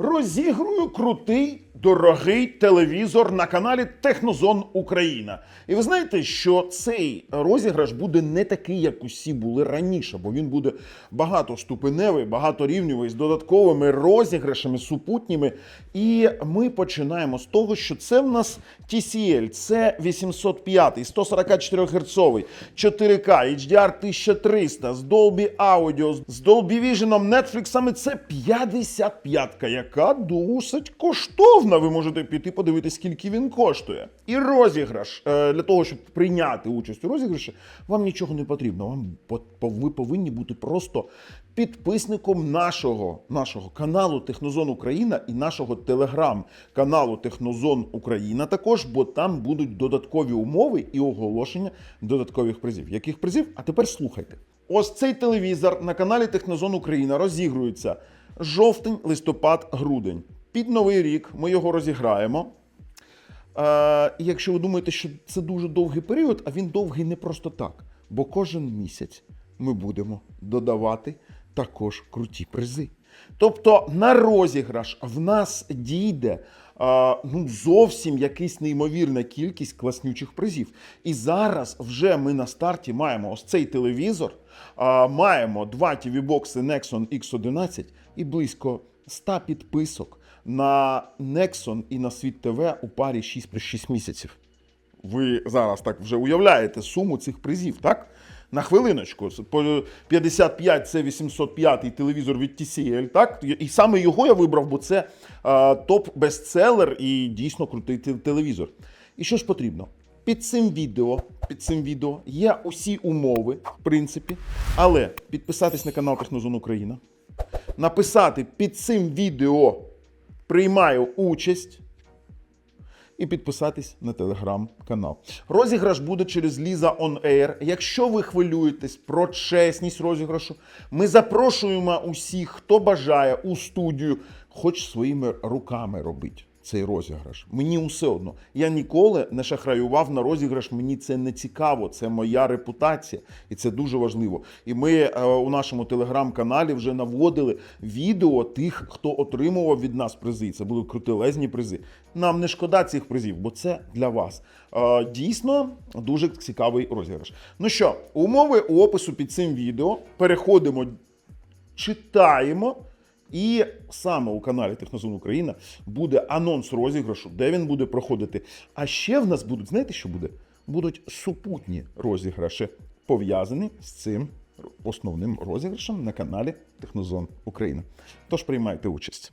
Розігрую крутий дорогий телевізор на каналі Технозон Україна. І ви знаєте, що цей розіграш буде не такий, як усі були раніше, бо він буде багатоступеневий, багаторівневий, з додатковими розіграшами супутніми. І ми починаємо з того, що це в нас TCL, це 805, 144 Гц, 4К, HDR 1300, з Dolby Audio, з Dolby Vision, Netflix, це 55, яка досить коштовна. Ви можете піти подивитися, скільки він коштує. І розіграш е, для того, щоб прийняти участь у розіграші, вам нічого не потрібно. Вам ви повинні бути просто підписником нашого, нашого каналу Технозон Україна і нашого телеграм-каналу Технозон Україна також, бо там будуть додаткові умови і оголошення додаткових призів. Яких призів? А тепер слухайте. Ось цей телевізор на каналі Технозон Україна розігрується жовтень, листопад, грудень. Під новий рік ми його розіграємо. Е, і якщо ви думаєте, що це дуже довгий період, а він довгий не просто так. Бо кожен місяць ми будемо додавати також круті призи. Тобто на розіграш в нас дійде е, ну, зовсім якась неймовірна кількість класнючих призів. І зараз вже ми на старті маємо ось цей телевізор, е, маємо два TV-бокси Nexon X11 і близько 100 підписок на Nexon і на Світ ТВ у парі 6 при 6 місяців. Ви зараз так вже уявляєте суму цих призів, так? На хвилиночку. 55 це 805 телевізор від TCL, так? І саме його я вибрав, бо це топ-бестселер і дійсно крутий телевізор. І що ж потрібно? Під цим відео, під цим відео є усі умови, в принципі, але підписатись на канал Технозон Україна, написати під цим відео приймаю участь і підписатись на телеграм-канал. Розіграш буде через Ліза On Air. Якщо ви хвилюєтесь про чесність розіграшу, ми запрошуємо усіх, хто бажає у студію, хоч своїми руками робити. Цей розіграш. Мені усе одно. Я ніколи не шахраював на розіграш. Мені це не цікаво. Це моя репутація, і це дуже важливо. І ми е, у нашому телеграм-каналі вже наводили відео тих, хто отримував від нас призи. Це були крутелезні призи. Нам не шкода цих призів, бо це для вас. Е, дійсно дуже цікавий розіграш. Ну що, умови опису під цим відео. Переходимо читаємо. І саме у каналі Технозон Україна буде анонс розіграшу, де він буде проходити. А ще в нас будуть, знаєте, що буде? Будуть супутні розіграші, пов'язані з цим основним розіграшем на каналі Технозон Україна. Тож приймайте участь.